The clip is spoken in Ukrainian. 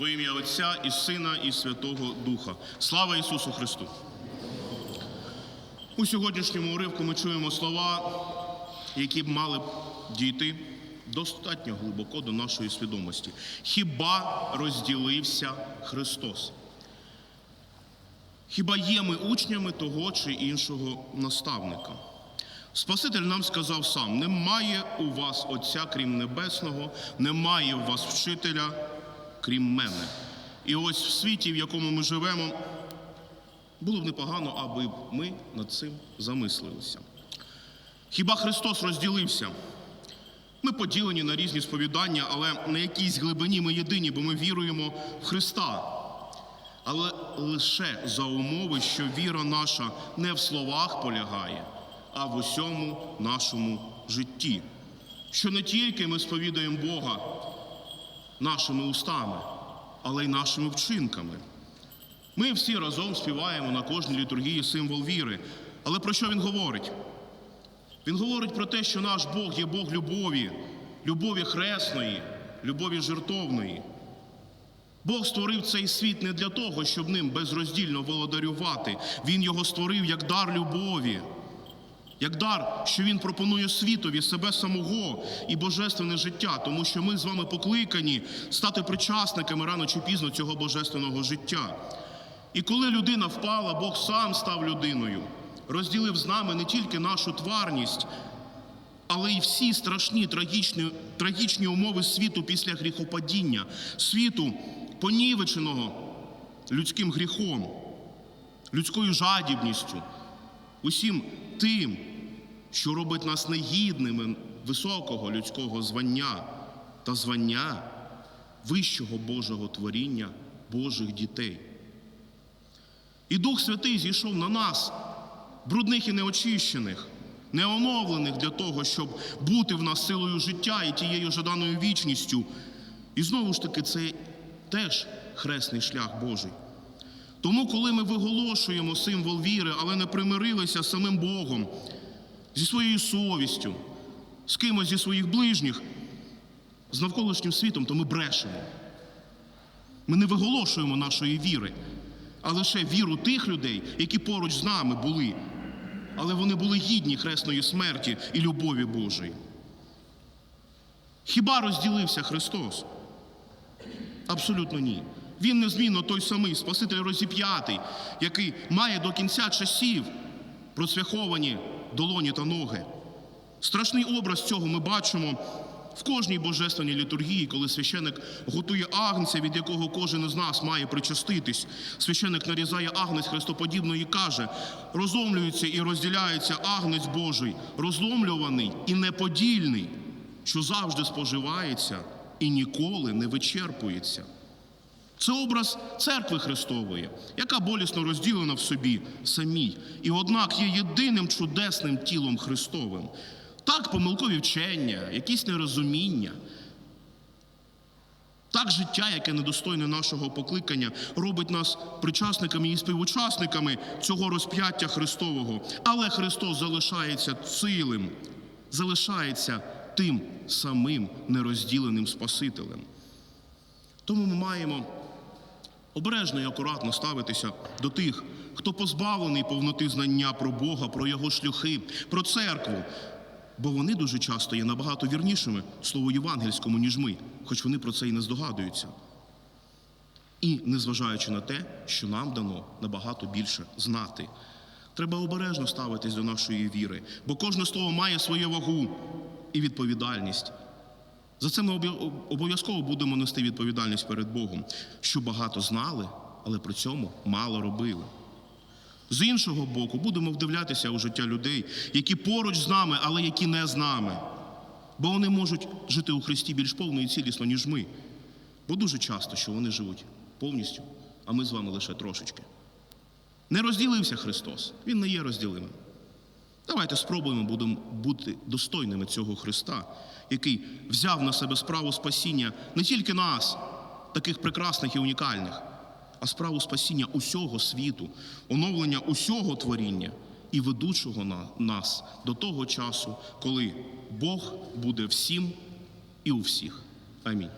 Во ім'я Отця і Сина, і Святого Духа. Слава Ісусу Христу! У сьогоднішньому уривку ми чуємо слова, які б мали б дійти достатньо глибоко до нашої свідомості. Хіба розділився Христос? Хіба є ми учнями того чи іншого наставника? Спаситель нам сказав сам: немає у вас Отця, крім Небесного, немає у вас вчителя, крім мене. І ось в світі, в якому ми живемо, було б непогано, аби ми над цим замислилися. Хіба Христос розділився? Ми поділені на різні сповідання, але на якійсь глибині ми єдині, бо ми віруємо в Христа. Але лише за умови, що віра наша не в словах полягає, а в усьому нашому житті. Що не тільки ми сповідаємо Бога нашими устами, але й нашими вчинками. Ми всі разом співаємо на кожній літургії символ віри. Але про що він говорить? Він говорить про те, що наш Бог є Бог любові, любові хресної, любові жертовної. Бог створив цей світ не для того, щоб ним безроздільно володарювати. Він його створив як дар любові, як дар, що він пропонує світові себе самого і божественне життя, тому що ми з вами покликані стати причасниками рано чи пізно цього божественного життя. І коли людина впала, Бог сам став людиною, розділив з нами не тільки нашу тварність, але й всі страшні трагічні, трагічні умови світу після гріхопадіння, світу понівеченого людським гріхом, людською жадібністю, усім тим, що робить нас негідними високого людського звання та звання вищого Божого творіння Божих дітей. І Дух Святий зійшов на нас, брудних і неочищених, неоновлених для того, щоб бути в нас силою життя і тією жаданою вічністю. І знову ж таки, це теж хресний шлях Божий. Тому, коли ми виголошуємо символ віри, але не примирилися з самим Богом, зі своєю совістю, з кимось зі своїх ближніх, з навколишнім світом, то ми брешемо. Ми не виголошуємо нашої віри, а лише віру тих людей, які поруч з нами були, але вони були гідні хресної смерті і любові Божої. Хіба розділився Христос? Абсолютно ні. Він незмінно той самий Спаситель розіп'ятий, який має до кінця часів процвяховані долоні та ноги. Страшний образ цього ми бачимо в кожній божественній літургії, коли священик готує агнця, від якого кожен із нас має причаститись. Священик нарізає агнець хрестоподібно і каже: розломлюється і розділяється агнець Божий, розломлюваний і неподільний, що завжди споживається і ніколи не вичерпується. Це образ церкви Христової, яка болісно розділена в собі самій, і однак є єдиним чудесним тілом Христовим. Так, помилкові вчення, якісь нерозуміння. Так, життя, яке недостойне нашого покликання, робить нас причасниками і співучасниками цього розп'яття Христового. Але Христос залишається цілим, залишається тим самим нерозділеним Спасителем. Тому ми маємо обережно і акуратно ставитися до тих, хто позбавлений повноти знання про Бога, про Його шляхи, про церкву. Бо вони дуже часто є набагато вірнішими слову євангельському, ніж ми, хоч вони про це і не здогадуються. І незважаючи на те, що нам дано набагато більше знати. Треба обережно ставитись до нашої віри, бо кожне слово має свою вагу і відповідальність. За це ми обов'язково будемо нести відповідальність перед Богом, що багато знали, але при цьому мало робили. З іншого боку, будемо вдивлятися у життя людей, які поруч з нами, але які не з нами. Бо вони можуть жити у Христі більш повно і цілісно, ніж ми. Бо дуже часто, що вони живуть повністю, а ми з вами лише трошечки. Не розділився Христос, Він не є розділимим. Давайте спробуємо будемо бути достойними цього Христа, який взяв на себе справу спасіння не тільки нас, таких прекрасних і унікальних, а справу спасіння усього світу, оновлення усього творіння і ведучого на нас до того часу, коли Бог буде всім і у всіх. Амінь.